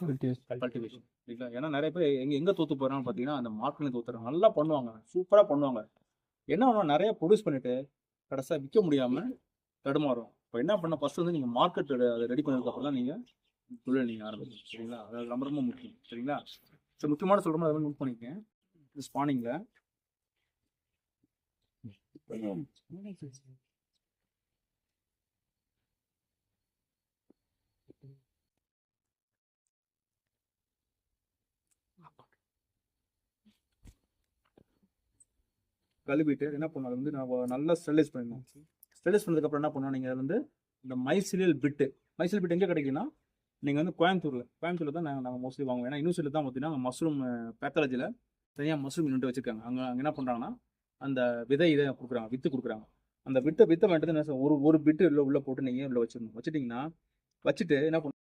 Cultivation சரிங்களா ஏன்னா நிறைய பேர் எங்க எங்க தோத்து போறான்னு பாத்தீங்கன்னா அந்த மார்க்கெட்ல தோத்துறாங்க. நல்லா பண்ணுவாங்க. சூப்பரா பண்ணுவாங்க. என்ன பண்ணுவோம் நிறைய ப்ரொடியூஸ் பண்ணிட்டு கடைசியா விற்க முடியாம தடுமாறும். இப்போ என்ன பண்ண ஃபர்ஸ்ட் வந்து நீங்க மார்க்கெட் அதை ரெடி பண்ணதுக்கு அப்புறம் தான் நீங்க தொழில் நீங்க ஆரம்பிக்கணும். சரிங்களா? அது ரொம்ப ரொம்ப முக்கியம். சரிங்களா? ஸோ முக்கியமான சொல்றோம் அதை நோட் பண்ணிக்கங்க இது ஸ்பானிங்ல கழுவிட்டு என்ன பண்ணணும் அது வந்து நம்ம நல்லா ஸ்டெரிலைஸ் பண்ணிடணும் ஸ்டெரிலைஸ் பண்ணதுக்கு அப்புறம் என்ன பண்ணணும் நீங்க அதுல வந்து இந்த மைசிலியல் பிட்டு மைசில் பிட் எங்க கிடைக்குன்னா நீங்க வந்து கோயம்புத்தூர்ல கோயம்புத்தூர்ல தான் நாங்கள் நாங்கள் மோஸ்ட்லி வாங்குவோம். ஏன்னா யூனிவர்சிட்டியில் தான் பார்த்தீங்கன்னா மஷ்ரூம் பேத்தாலஜியில் தனியாக மஷ்ரூம் யூனிட் வச்சிருக்காங்க. அங்கே அங்கே என்ன பண்ணுறாங்கன்னா அந்த விதை இதை கொடுக்குறாங்க வித்து கொடுக்குறாங்க. அந்த வித்தை வித்தை மட்டும் என்ன ஒரு ஒரு பிட்டு உள்ள உள்ள போட்டு நீங்கள் உள்ள வச்சிடணும். வச்சிட்டிங்கன்னா வச்சுட்டு என்ன பண்ணணும்?